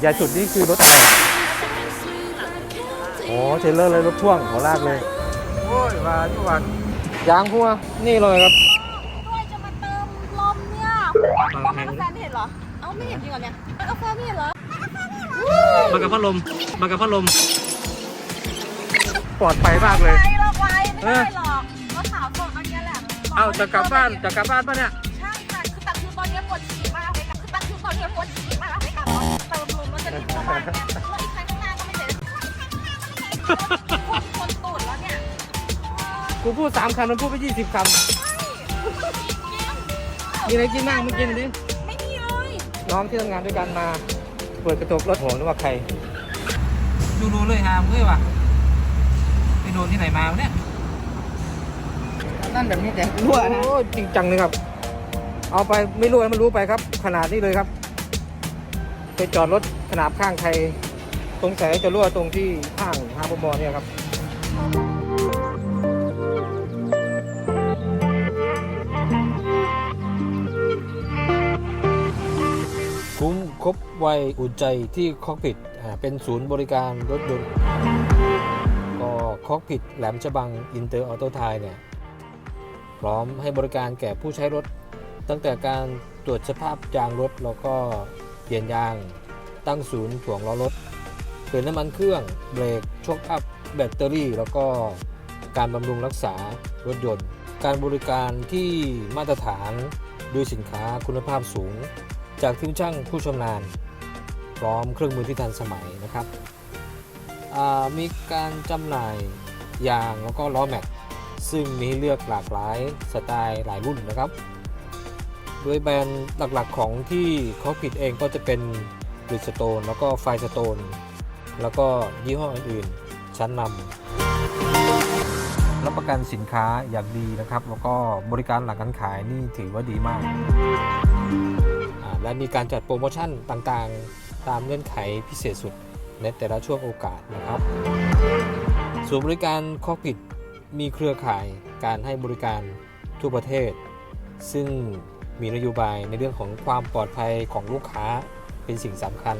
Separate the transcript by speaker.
Speaker 1: ใหญ่สุดนี่คือรถอะไรอ๋อเทรลเลอร์เลยรถพ่วงหัวลากเลย โอ้ยมาทุกวันยางพัวนี่เลยครับ
Speaker 2: ด้วยจะมาเติมลมเนี่ย
Speaker 1: มาแพง
Speaker 2: กาแฟไม่เห็นเหรอ เอ้าไม่เห็นจริงเหรอเนี่ยกาแฟไม่เห็นเหรอ
Speaker 1: มากับพัดลมมากับพัดลม ปลอดภัยมากเลย
Speaker 2: ไปหรอกไว้ไม่ได้หรอกรถขาวสดอันเนี้ยแหละ
Speaker 1: เอาจะกลับบ้านจะกลับบ้านปะเนี่ย
Speaker 2: กู
Speaker 1: พูดสามคำมันพูดไปยี่สิบคำมีอะไรกินบ้างเมื่อกี้ดิ
Speaker 2: ไม่มีเลย
Speaker 1: น้องที่ทำงานด้วยกันมา เปิดกระจกรถโหนึกว่าใครดูรู้เลยฮามเอ้ยว่ะไปโดนที่ไหนมาวะเนี่ย
Speaker 3: นั่นแบบนี้แต่รั่วนะ
Speaker 1: โอ้จริงจังเลยครับ เอาไปไม่รู้ให้มันรู้ไปครับ ขนาดนี้เลยครับ ไปจอดรถขนาบข้างใครสงสัยจะรั่วตรงที่ข้างห้างบอเนี่ยครับคุ้มครบไวอุ่นใจที่คอกพิทเป็นศูนย์บริการรถยนต์ก็คอกพิทแหลมฉบังอินเตอร์ออโต้ไทยเนี่ย พร้อมให้บริการแก่ผู้ใช้รถ ตั้งแต่การตรวจสภาพยางรถแล้วก็ ปลี่ยนยาง ตั้งศูนย์ถ่วงล้อรถเปลี่ยนน้ำมันเครื่องเบรกโชคอัพแบตเตอรี่ แล้วก็การบำรุงรักษารถยนต์ การบริการที่มาตรฐานด้วยสินค้าคุณภาพสูง จากทีมช่างผู้ชำนาญ พร้อมเครื่องมือที่ทันสมัยนะครับ มีการจำหน่ายยางแล้วก็ล้อแม็กซึ่งมีให้เลือกหลากหลายสไตล์หลายรุ่นนะครับ โดยแบรนด์หลักๆของที่เขาผิดเองก็จะเป็นบริสโตนแล้วก็ไฟสโตนแล้วก็ยี่ห้ออื่นๆ ชั้นนำรับประกันสินค้าอย่างดีนะครับ แล้วก็บริการหลังการขายนี่ถือว่าดีมาก และมีการจัดโปรโมชั่นต่างๆ ตามเงื่อนไขพิเศษสุดในแต่ละช่วงโอกาสนะครับส่วนบริการคอกผิดมีเครือข่ายการให้บริการทั่วประเทศ ซึ่ง มีนโยบายในเรื่องของความปลอดภัยของลูกค้าเป็นสิ่งสำคัญ